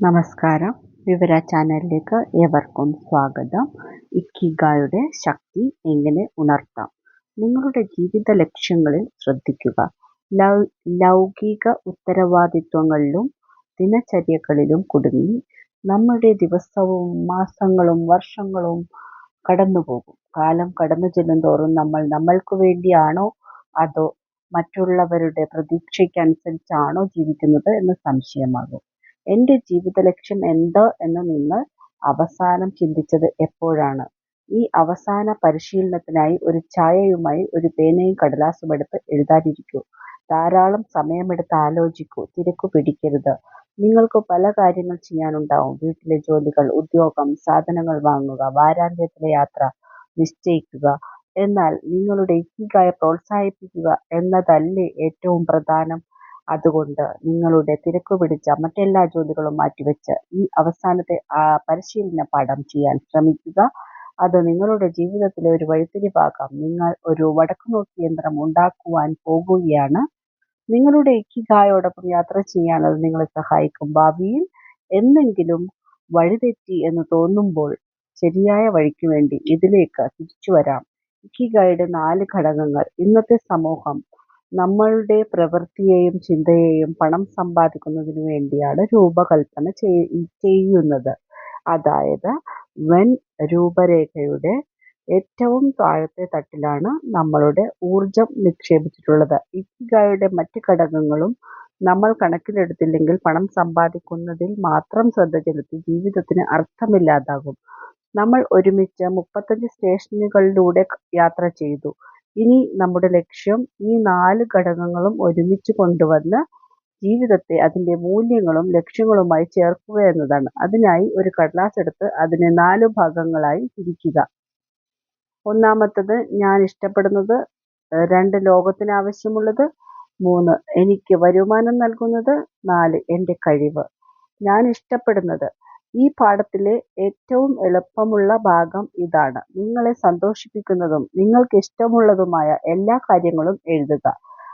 നമസ്കാരം. വിവര ചാനലിലേക്ക് ഏവർക്കും സ്വാഗതം. ഇക്കിഗായുടെ ശക്തി എങ്ങനെ ഉണർത്താം? നിങ്ങളുടെ ജീവിത ലക്ഷ്യങ്ങളിൽ ശ്രദ്ധിക്കുക. ലൗകിക ഉത്തരവാദിത്വങ്ങളിലും ദിനചര്യകളിലും കുടുങ്ങി നമ്മുടെ ദിവസവും മാസങ്ങളും വർഷങ്ങളും കടന്നുപോകും. കാലം കടന്നു ചെല്ലുന്തോറും നമ്മൾ നമ്മൾക്ക് വേണ്ടിയാണോ അതോ മറ്റുള്ളവരുടെ പ്രതീക്ഷയ്ക്കനുസരിച്ചാണോ ജീവിക്കുന്നത് എന്ന് സംശയമാകും. എന്റെ ലക്ഷ്യം എന്ത് എന്ന് നിങ്ങൾ അവസാനം ചിന്തിച്ചത് എപ്പോഴാണ്? ഈ അവസാന പരിശീലനത്തിനായി ഒരു ചായയുമായി ഒരു പേനയും കടലാസുമെടുത്ത് എഴുതാനിരിക്കൂ. ധാരാളം സമയമെടുത്ത് ആലോചിക്കൂ. തിരക്കു പിടിക്കരുത്. നിങ്ങൾക്ക് പല കാര്യങ്ങൾ ചെയ്യാനുണ്ടാവും. വീട്ടിലെ ജോലികൾ, ഉദ്യോഗം, സാധനങ്ങൾ വാങ്ങുക, വാരാന്ത്യത്തിലെ യാത്ര നിശ്ചയിക്കുക. എന്നാൽ നിങ്ങളുടെ ഇക്കിഗായ പ്രോത്സാഹിപ്പിക്കുക എന്നതല്ലേ ഏറ്റവും പ്രധാനം. അതുകൊണ്ട് നിങ്ങളുടെ തിരക്കുപിടിച്ച മറ്റെല്ലാ ജോലികളും മാറ്റിവെച്ച് ഈ അവസാനത്തെ പരിശീലന പാഠം ചെയ്യാൻ ശ്രമിക്കുക. അത് നിങ്ങളുടെ ജീവിതത്തിലെ ഒരു വഴിത്തിരിവാകാം. നിങ്ങൾ ഒരു വടക്കുനോക്കി യന്ത്രം ഉണ്ടാക്കുവാൻ പോകുകയാണ്. നിങ്ങളുടെ ഇക്കിഗായോടൊപ്പം യാത്ര ചെയ്യാൻ അത് നിങ്ങളെ സഹായിക്കും. ഭാവിയിൽ എന്തെങ്കിലും വഴിതെറ്റി എന്ന് തോന്നുമ്പോൾ ശരിയായ വഴിക്ക് വേണ്ടി ഇതിലേക്ക് തിരിച്ചു വരാം ഇക്കിഗായുടെ നാല് ഘടകങ്ങൾ ഇന്നത്തെ സമൂഹം നമ്മളുടെ പ്രവൃത്തിയെയും ചിന്തയെയും പണം സമ്പാദിക്കുന്നതിനു വേണ്ടിയാണ് രൂപകൽപ്പന ചെയ്യുന്നത്. അതായത് വെൻ രൂപരേഖയുടെ ഏറ്റവും താഴത്തെ തട്ടിലാണ് നമ്മളുടെ ഊർജം നിക്ഷേപിച്ചിട്ടുള്ളത്. ഇക്കിഗായുടെ മറ്റ് ഘടകങ്ങളും നമ്മൾ കണക്കിലെടുത്തില്ലെങ്കിൽ പണം സമ്പാദിക്കുന്നതിൽ മാത്രം ശ്രദ്ധ ചെലുത്തി ജീവിതത്തിന് അർത്ഥമില്ലാതാകും. നമ്മൾ ഒരുമിച്ച് മുപ്പത്തഞ്ച് സ്റ്റേഷനുകളിലൂടെ യാത്ര ചെയ്തു. ഇനി നമ്മുടെ ലക്ഷ്യം ഈ നാല് ഘടകങ്ങളും ഒരുമിച്ച് കൊണ്ടുവന്ന് ജീവിതത്തെ അതിന്റെ മൂല്യങ്ങളും ലക്ഷ്യങ്ങളുമായി ചേർക്കുക എന്നതാണ്. അതിനായി ഒരു കടലാസ് എടുത്ത് അതിനെ നാല് ഭാഗങ്ങളായി തിരിക്കുക. ഒന്നാമത്തത് ഞാൻ ഇഷ്ടപ്പെടുന്നത്. രണ്ട് ലോകത്തിന് ആവശ്യമുള്ളത്. മൂന്ന് എനിക്ക് വരുമാനം നൽകുന്നത്. നാല് എന്റെ കഴിവ്. ഞാൻ ഇഷ്ടപ്പെടുന്നത്. ഈ പാഠത്തിലെ ഏറ്റവും എളുപ്പമുള്ള ഭാഗം ഇതാണ്. നിങ്ങളെ സന്തോഷിപ്പിക്കുന്നതും നിങ്ങൾക്ക് ഇഷ്ടമുള്ളതുമായ എല്ലാ കാര്യങ്ങളും എഴുതുക.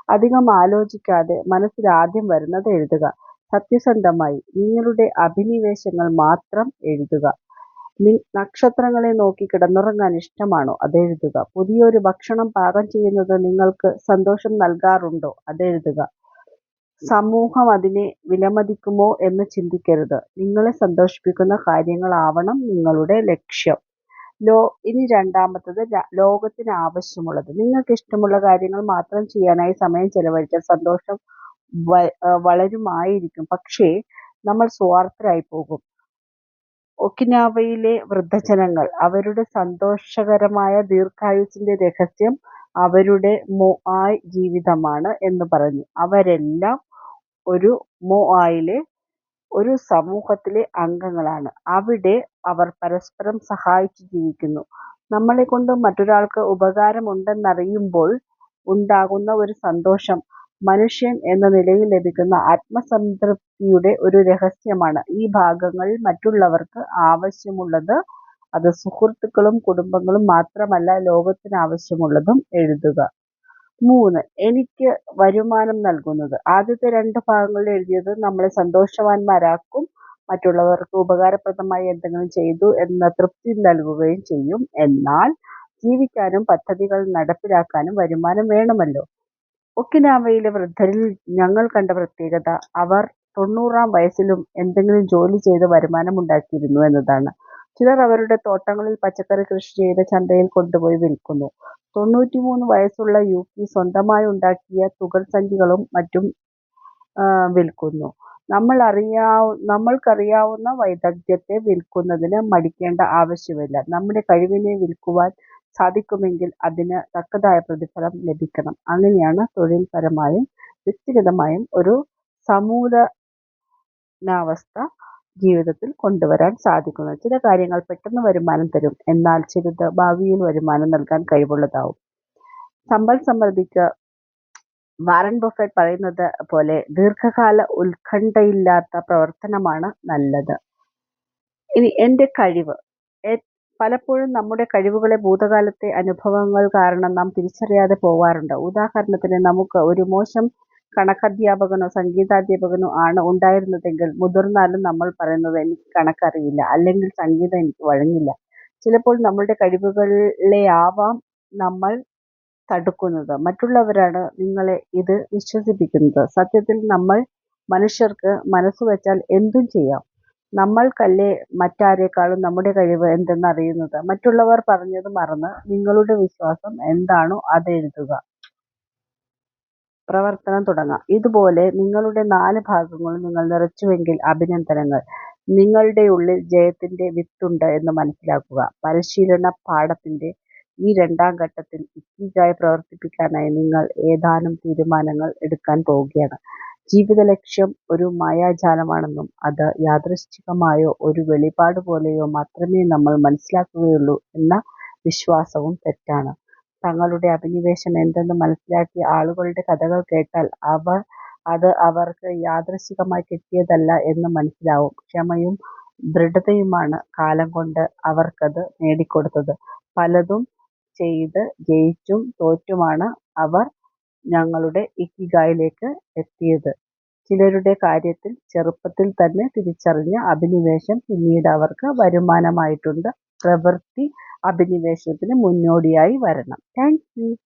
അധികം ആലോചിക്കാതെ മനസ്സിൽ ആദ്യം വരുന്നത് എഴുതുക. സത്യസന്ധമായി നിങ്ങളുടെ അഭിനിവേശങ്ങൾ മാത്രം എഴുതുക. നക്ഷത്രങ്ങളെ നോക്കി കിടന്നുറങ്ങാൻ ഇഷ്ടമാണോ? അതെഴുതുക. പുതിയൊരു ഭക്ഷണം പാകം ചെയ്യുന്നത് നിങ്ങൾക്ക് സന്തോഷം നൽകാറുണ്ടോ? അതെഴുതുക. സമൂഹം അതിനെ വിലമതിക്കുമോ എന്ന് ചിന്തിക്കരുത്. നിങ്ങളെ സന്തോഷിപ്പിക്കുന്ന കാര്യങ്ങളാവണം നിങ്ങളുടെ ലക്ഷ്യം. ലോ ഇനി രണ്ടാമത്തത് ലോകത്തിന് ആവശ്യമുള്ളത്. നിങ്ങൾക്ക് ഇഷ്ടമുള്ള കാര്യങ്ങൾ മാത്രം ചെയ്യാനായി സമയം ചെലവഴിച്ചാൽ സന്തോഷം വളരുമായിരിക്കും. പക്ഷേ നമ്മൾ സ്വാർത്ഥരായി പോകും ഒക്കിനാവയിലെ വൃദ്ധജനങ്ങൾ അവരുടെ സന്തോഷകരമായ ദീർഘായുസിന്റെ രഹസ്യം അവരുടെ മൊആയ് ജീവിതമാണ് എന്ന് പറഞ്ഞു. അവരെല്ലാം ഒരു മൊആയിലെ ഒരു സമൂഹത്തിലെ അംഗങ്ങളാണ്. അവിടെ അവർ പരസ്പരം സഹായിച്ചു ജീവിക്കുന്നു. നമ്മളെ നമ്മളെക്കൊണ്ട് മറ്റൊരാൾക്ക് ഉപകാരമുണ്ടെന്നറിയുമ്പോൾ ഉണ്ടാകുന്ന ഒരു സന്തോഷം മനുഷ്യൻ എന്ന നിലയിൽ ലഭിക്കുന്ന ആത്മസംതൃപ്തിയുടെ ഒരു രഹസ്യമാണ്. ഈ ഭാഗങ്ങളിൽ മറ്റുള്ളവർക്ക് ആവശ്യമുള്ളത് അത് സുഹൃത്തുക്കളും കുടുംബങ്ങളും മാത്രമല്ല ലോകത്തിന് ആവശ്യമുള്ളതും എഴുതുക. മൂന്ന് എനിക്ക് വരുമാനം നൽകുന്നത്. ആദ്യത്തെ രണ്ട് ഭാഗങ്ങളിൽ എഴുതിയത് നമ്മളെ സന്തോഷവാന്മാരാക്കും. മറ്റുള്ളവർക്ക് ഉപകാരപ്രദമായി എന്തെങ്കിലും ചെയ്തു എന്ന തൃപ്തി നൽകുകയും ചെയ്യും. എന്നാൽ ജീവിക്കാനും പദ്ധതികൾ നടപ്പിലാക്കാനും വരുമാനം വേണമല്ലോ. ഒക്കിനാവയിലെ വൃദ്ധരിൽ ഞങ്ങൾ കണ്ട പ്രത്യേകത അവർ തൊണ്ണൂറാം വയസ്സിലും എന്തെങ്കിലും ജോലി ചെയ്ത് വരുമാനമുണ്ടാക്കിയിരുന്നു എന്നതാണ്. ചിലർ അവരുടെ തോട്ടങ്ങളിൽ പച്ചക്കറി കൃഷി ചെയ്ത് ചന്തയിൽ കൊണ്ടുപോയി വിൽക്കുന്നു. തൊണ്ണൂറ്റിമൂന്ന് വയസ്സുള്ള യൂക്കി സ്വന്തമായി ഉണ്ടാക്കിയ തുകൽസഞ്ചികളും മറ്റും വിൽക്കുന്നു. നമ്മൾക്കറിയാവുന്ന വൈദഗ്ധ്യത്തെ വിൽക്കുന്നതിന് മടിക്കേണ്ട ആവശ്യമില്ല. നമ്മുടെ കഴിവിനെ വിൽക്കുവാൻ സാധിക്കുമെങ്കിൽ അതിന് തക്കതായ പ്രതിഫലം ലഭിക്കണം. അങ്ങനെയാണ് തൊഴിൽപരമായും വ്യക്തിഗതമായും ഒരു സമൂലനാവസ്ഥ ജീവിതത്തിൽ കൊണ്ടുവരാൻ സാധിക്കുന്നത്. ചില കാര്യങ്ങൾ പെട്ടെന്ന് വരുമാനം തരും. എന്നാൽ ചിലത് ഭാവിയിൽ വരുമാനം നൽകാൻ കഴിവുള്ളതാവും. സമ്പൽ സമൃദ്ധിക്ക് വാറൻ ബഫറ്റ് പറയുന്നത് പോലെ ദീർഘകാല ഉത്കണ്ഠയില്ലാത്ത പ്രവർത്തനമാണ് നല്ലത്. ഇനി എന്റെ കഴിവ്. പലപ്പോഴും നമ്മുടെ കഴിവുകളെ ഭൂതകാലത്തെ അനുഭവങ്ങൾ കാരണം നാം തിരിച്ചറിയാതെ പോവാറുണ്ട്. ഉദാഹരണത്തിന് നമുക്ക് ഒരു മോശം കണക്കധ്യാപകനോ സംഗീതാധ്യാപകനോ ആണ് ഉണ്ടായിരുന്നതെങ്കിൽ മുതിർന്നാലും നമ്മൾ പറയുന്നത് എനിക്ക് കണക്കറിയില്ല അല്ലെങ്കിൽ സംഗീതം എനിക്ക് വഴങ്ങില്ല. ചിലപ്പോൾ നമ്മുടെ കഴിവുകളെയാവാം നമ്മൾ തടുക്കുന്നത്. മറ്റുള്ളവരാണ് നിങ്ങളെ ഇത് വിശ്വസിപ്പിക്കുന്നത്. സത്യത്തിൽ നമ്മൾ മനുഷ്യർക്ക് മനസ്സ് വെച്ചാൽ എന്തും ചെയ്യാം. നമ്മൾക്കല്ലേ മറ്റാരേക്കാളും നമ്മുടെ കഴിവ് എന്തെന്നറിയുന്നത്. മറ്റുള്ളവർ പറഞ്ഞത് മറന്ന് നിങ്ങളുടെ വിശ്വാസം എന്താണോ അതെഴുതുക. പ്രവർത്തനം തുടങ്ങാം. ഇതുപോലെ നിങ്ങളുടെ നാല് ഭാഗങ്ങളും നിങ്ങൾ നിറച്ചുവെങ്കിൽ അഭിനന്ദനങ്ങൾ. നിങ്ങളുടെ ഉള്ളിൽ ജയത്തിന്റെ വിത്തുണ്ട് എന്ന് മനസ്സിലാക്കുക. പരിശീലന പാഠത്തിന്റെ ഈ രണ്ടാം ഘട്ടത്തിൽ ഇക്കിഗായ് പ്രവർത്തിപ്പിക്കാനായി നിങ്ങൾ ഏതാനും തീരുമാനങ്ങൾ എടുക്കാൻ പോവുകയാണ്. ജീവിത ലക്ഷ്യം ഒരു മായാജാലമാണെന്നും അത് യാദൃശ്ചികമായോ ഒരു വെളിപാട് പോലെയോ മാത്രമേ നമ്മൾ മനസ്സിലാക്കുകയുള്ളൂ എന്ന വിശ്വാസവും തെറ്റാണ്. തങ്ങളുടെ അഭിനിവേശം എന്തെന്ന് മനസ്സിലാക്കിയ ആളുകളുടെ കഥകൾ കേട്ടാൽ അത് അവർക്ക് യാദൃച്ഛികമായി കിട്ടിയതല്ല എന്ന് മനസ്സിലാവും. ക്ഷമയും ദൃഢതയുമാണ് കാലം കൊണ്ട് അവർക്കത് നേടിക്കൊടുത്തത്. പലതും ചെയ്ത് ജയിച്ചും തോറ്റുമാണ് അവർ ഞങ്ങളുടെ ഇക്കിഗായിലേക്ക് എത്തിയത്. ചിലരുടെ കാര്യത്തിൽ ചെറുപ്പത്തിൽ തന്നെ തിരിച്ചറിഞ്ഞ അഭിനിവേശം പിന്നീട് അവർക്ക് വരുമാനമായിട്ടുണ്ട്. പ്രവൃത്തി അഭിനിവേശത്തിന് മുന്നോടിയായി വരണം. താങ്ക്